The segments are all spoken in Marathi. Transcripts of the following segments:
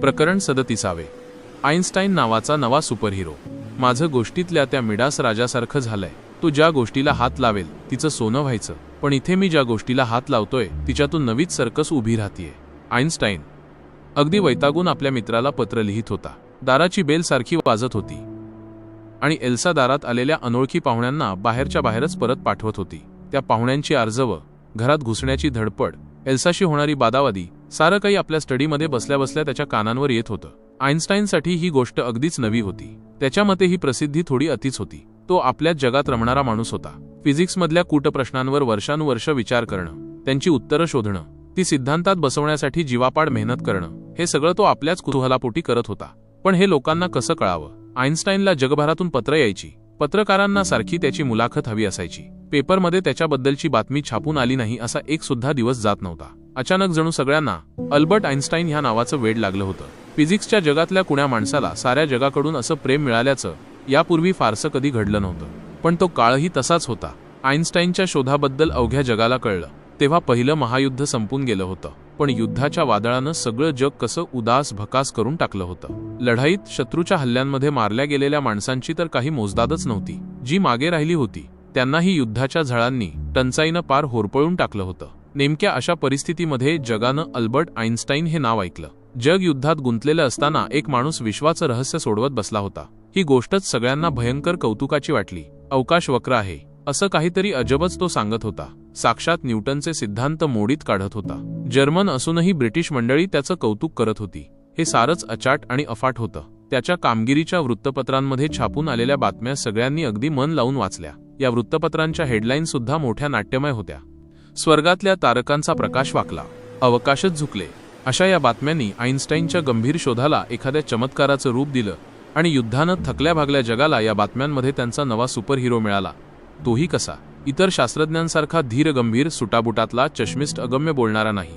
प्रकरण सदतीसावे. आईन्स्टाईन नावाचा नवा सुपरहिरो. माझं गोष्टीतल्या त्या मिडास राजासारखं झालंय. तो ज्या गोष्टीला हात लावेल तिचं सोनं व्हायचं. पण इथे मी ज्या गोष्टीला हात लावतोय तिच्यातून नवीच सर्कस उभी राहतीये. आईन्स्टाईन अगदी वैतागून आपल्या मित्राला पत्र लिहित होता. दाराची बेल सारखी वाजत होती. आणि एल्सा दारात आलेल्या अनोळखी पाहुण्यांना बाहेरच्या बाहेरच परत पाठवत होती. त्या पाहुण्यांची आर्जवं घरात घुसण्याची धडपड एल्साशी होणारी बादावादी सारं काही आपल्या स्टडीमध्ये बसल्या बसल्या त्याच्या कानांवर येत होतं. आईन्स्टाईनसाठी ही गोष्ट अगदीच नवी होती. त्याच्या मते ही प्रसिद्धी थोडी अतिच होती. तो आपल्याच जगात रमणारा माणूस होता. फिजिक्समधल्या कूटप्रश्नांवर वर्षानुवर्ष विचार करणं त्यांची उत्तरं शोधणं ती सिद्धांतात बसवण्यासाठी जीवापाड मेहनत करणं हे सगळं तो आपल्याच कुतूहलापोटी करत होता. पण हे लोकांना कसं कळावं? आईन्स्टाईनला जगभरातून पत्र यायची. पत्रकारांना सारखी त्याची मुलाखत हवी असायची. पेपरमध्ये त्याच्याबद्दलची बातमी छापून आली नाही असा एक सुद्धा दिवस जात नव्हता. अचानक जणू सगळ्यांना अल्बर्ट आईन्स्टाईन ह्या नावाचं वेड लागलं होतं. फिजिक्सच्या जगातल्या कुण्या माणसाला साऱ्या जगाकडून असं प्रेम मिळाल्याचं यापूर्वी फारसं कधी घडलं नव्हतं. पण तो काळही तसाच होता. आईन्स्टाईनच्या शोधाबद्दल अवघ्या जगाला कळलं तेव्हा पहिलं महायुद्ध संपून गेलं होतं. पण युद्धाच्या वादळानं सगळं जग कसं उदास भकास करून टाकलं होतं. लढाईत शत्रूच्या हल्ल्यांमध्ये मारल्या गेलेल्या माणसांची तर काही मोजदादच नव्हती. जी मागे राहिली होती त्यांनाही युद्धाच्या झळांनी टंचाईनं पार होरपळून टाकलं होतं. नेमक्या अशा परिस्थितीमध्ये जगानं अल्बर्ट आईन्स्टाईन हे नाव ऐकलं. जग युद्धात गुंतलेलं असताना एक माणूस विश्वाचं रहस्य सोडवत बसला होता. ही गोष्टच सगळ्यांना भयंकर कौतुकाची वाटली. अवकाश वक्र आहे. असं काहीतरी अजबच तो सांगत होता. साक्षात न्यूटनचे सिद्धांत मोडीत काढत होता. जर्मन असूनही ब्रिटिश मंडळी त्याचं कौतुक करत होती. हे सारच अचाट आणि अफाट होतं. त्याच्या कामगिरीच्या वृत्तपत्रांमध्ये छापून आलेल्या बातम्या सगळ्यांनी अगदी मन लावून वाचल्या. या वृत्तपत्रांच्या हेडलाईन सुद्धा मोठ्या नाट्यमय होत्या. स्वर्गातल्या तारकांचा प्रकाश वाकला. अवकाशच झुकले. अशा या बातम्यांनी आईन्स्टाईनच्या गंभीर शोधाला एखाद्या चमत्काराचं रूप दिलं आणि युद्धानं थकल्या भागल्या जगाला या बातम्यांमध्ये त्यांचा नवा सुपरहिरो मिळाला. तोही कसा? इतर शास्त्रज्ञांसारखा धीरगंभीर सुटाबुटातला चष्मिस्ट अगम्य बोलणारा नाही.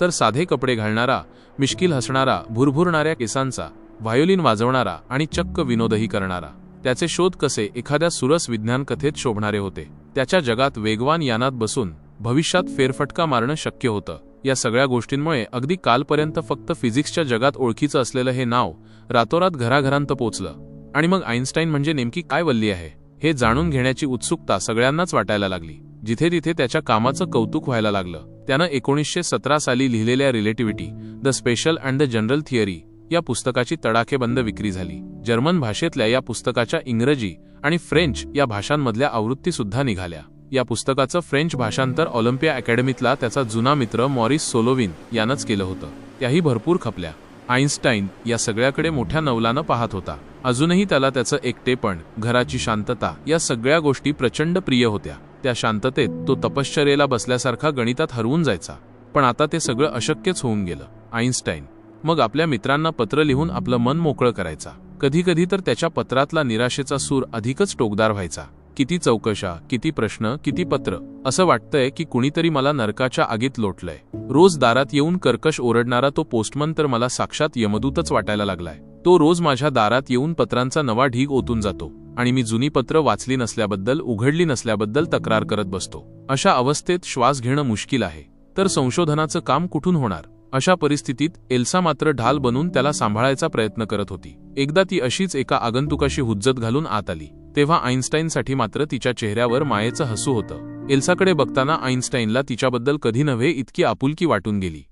तर साधे कपडे घालणारा मिश्किल हसणारा भुरभुरणाऱ्या केसांचा व्हायोलिन वाजवणारा आणि चक्क विनोदही करणारा. त्याचे शोध कसे एखाद्या सुरस विज्ञान कथेत शोभणारे होते? त्याच्या जगात वेगवान यानात बसून भविष्यात फेरफटका मारणं शक्य होतं. या सगळ्या गोष्टींमुळे अगदी कालपर्यंत फक्त फिजिक्सच्या जगात ओळखीचं असलेलं हे नाव रातोरात घराघरांत पोचलं. आणि मग आईन्स्टाईन म्हणजे नेमकी काय वल्ली आहे हे जाणून घेण्याची उत्सुकता सगळ्यांनाच वाटायला लागली. जिथे तिथे त्याच्या कामाचं कौतुक व्हायला लागलं. त्यानं एकोणीसशे सतरा साली लिहिलेल्या relativity the special and the general theory या पुस्तकाची तडाखेबंद विक्री झाली. जर्मन भाषेतल्या या पुस्तकाच्या इंग्रजी आणि फ्रेंच या भाषांमधल्या आवृत्ती सुद्धा निघाल्या. या पुस्तकाचं फ्रेंच भाषांतर ऑलिम्पिया अकॅडमीतला त्याचा जुना मित्र मॉरिस सोलोविन यानंच केलं होतं. त्याही भरपूर खपल्या. आईन्स्टाईन या सगळ्याकडे मोठ्या नवलानं पाहत होता. अजूनही त्याला त्याचं एकटेपण घराची शांतता या सगळ्या गोष्टी प्रचंड प्रिय होत्या. त्या शांततेत तो तपश्चर्येला बसल्यासारखा गणितात हरवून जायचा. पण आता ते सगळं अशक्यच होऊन गेलं. आईन्स्टाईन मग आपल्या मित्रांना पत्र लिहून आपलं मन मोकळं करायचा. कधी कधी तर त्याच्या पत्रातला निराशेचा सूर अधिकच टोकदार व्हायचा. किती चौकशा किती प्रश्न किती पत्र? असं वाटतंय की कुणीतरी मला नरकाच्या आगीत लोटलंय. रोज दारात येऊन कर्कश ओरडणारा तो पोस्टमन तर मला साक्षात यमदूतच वाटायला लागलाय. तो रोज माझ्या दारात येऊन पत्रांचा नवा ढीग ओतून जातो आणि मी जुनी पत्र वाचली नसल्याबद्दल उघडली नसल्याबद्दल तक्रार करत बसतो. अशा अवस्थेत श्वास घेणं मुश्किल आहे. तर संशोधनाचं काम कुठून होणार? अशा परिस्थितीत एल्सा मात्र ढाल बनून त्याला सांभाळायचा प्रयत्न करत होती. एकदा ती अशीच एका आगंतुकाशी हुज्जत घालून आत आली. तेव्हा आईन्स्टाईनसाठी मात्र तिच्या चेहऱ्यावर मायेचं हसू होतं. एल्साकडे बघताना आईन्स्टाईनला तिच्याबद्दल कधी नव्हे इतकी आपुलकी वाटून गेली.